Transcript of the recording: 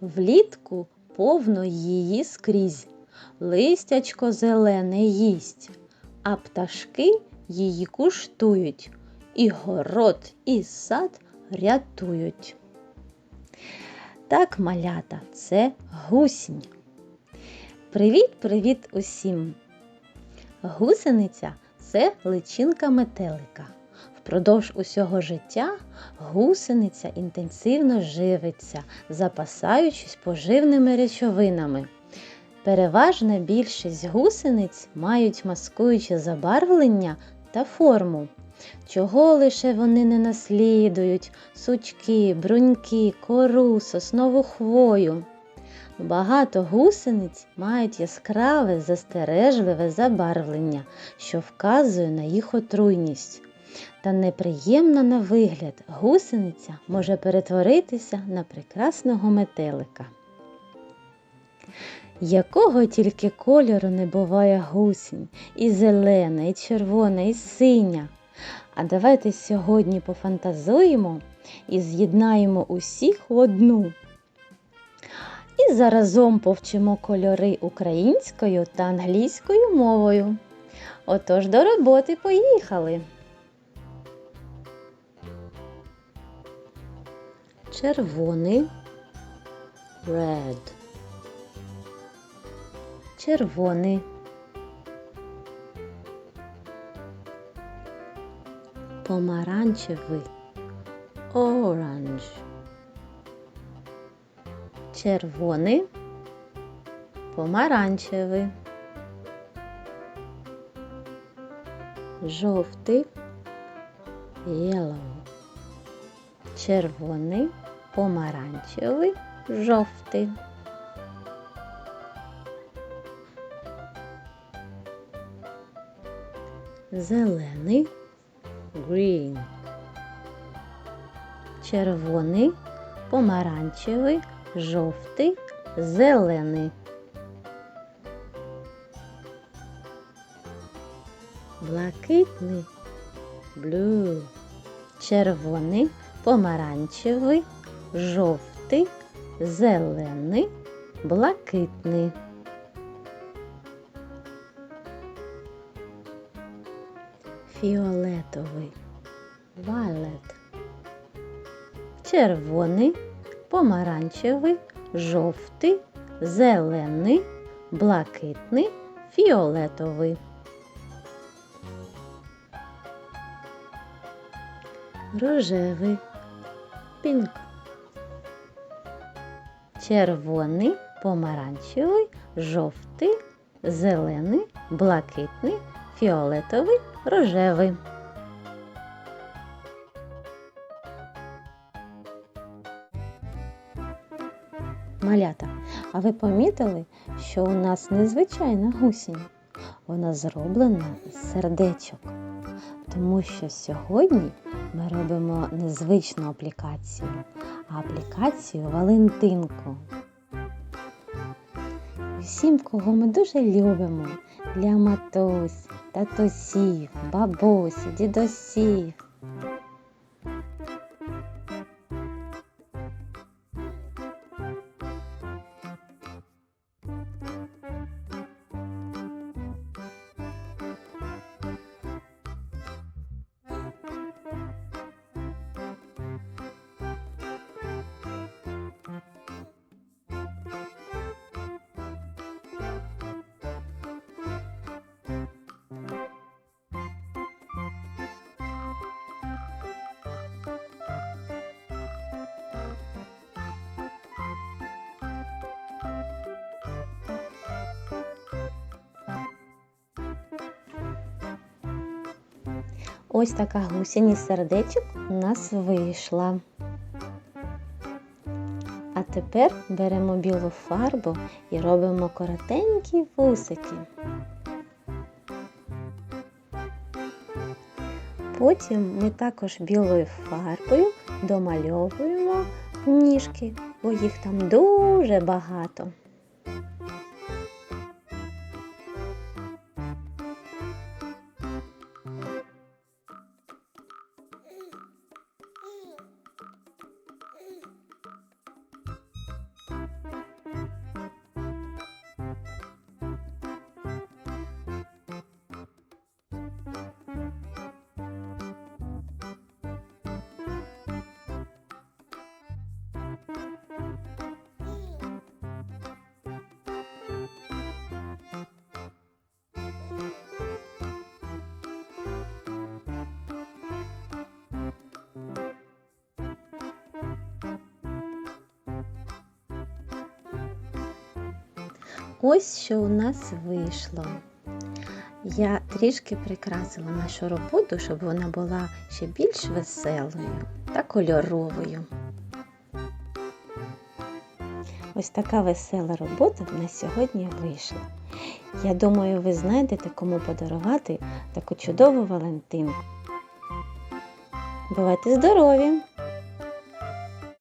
Влітку повно її скрізь, листячко зелене їсть, а пташки її куштують, і город, і сад рятують. Так, малята, це гусінь. Привіт-привіт усім! Гусениця це личинка метелика. Впродовж усього життя гусениця інтенсивно живиться, запасаючись поживними речовинами. Переважна більшість гусениць мають маскуюче забарвлення та форму. Чого лише вони не наслідують сучки, бруньки, кору, соснову хвою. Багато гусениць мають яскраве застережливе забарвлення, що вказує на їх отруйність. Та неприємна на вигляд гусениця може перетворитися на прекрасного метелика. Якого тільки кольору не буває гусінь, і зелена, і червона, і синя. А давайте сьогодні пофантазуємо і з'єднаємо усіх в одну. І заразом повчимо кольори українською та англійською мовою. Отож до роботи поїхали. Червоний red. Червоний. Помаранчевий orange. Червоний, помаранчевий, жовтий, yellow. Червоний, помаранчевий, жовтий. Зелений, green. Червоний, помаранчевий, жовтий, зелений. Блакитний blue. Червоний, помаранчевий, жовтий, зелений, блакитний. Фіолетовий violet. Червоний, помаранчевий, жовтий, зелений, блакитний, фіолетовий. Рожевий, пінк. Червоний, помаранчевий, жовтий, зелений, блакитний, фіолетовий, рожевий. Малята, а ви помітили, що у нас незвичайна гусінь? Вона зроблена з сердечок, тому що сьогодні ми робимо незвичну аплікацію, аплікацію Валентинку. Всім, кого ми дуже любимо, для матусь, татусів, бабусі, дідусів. Ось така гусінь із сердечок у нас вийшла. А тепер беремо білу фарбу і робимо коротенькі вусики. Потім ми також білою фарбою домальовуємо ніжки, бо їх там дуже багато. Ось що у нас вийшло. Я трішки прикрасила нашу роботу, щоб вона була ще більш веселою та кольоровою. Ось така весела робота в нас сьогодні вийшла. Я думаю, ви знайдете, кому подарувати таку чудову Валентинку. Бувайте здорові!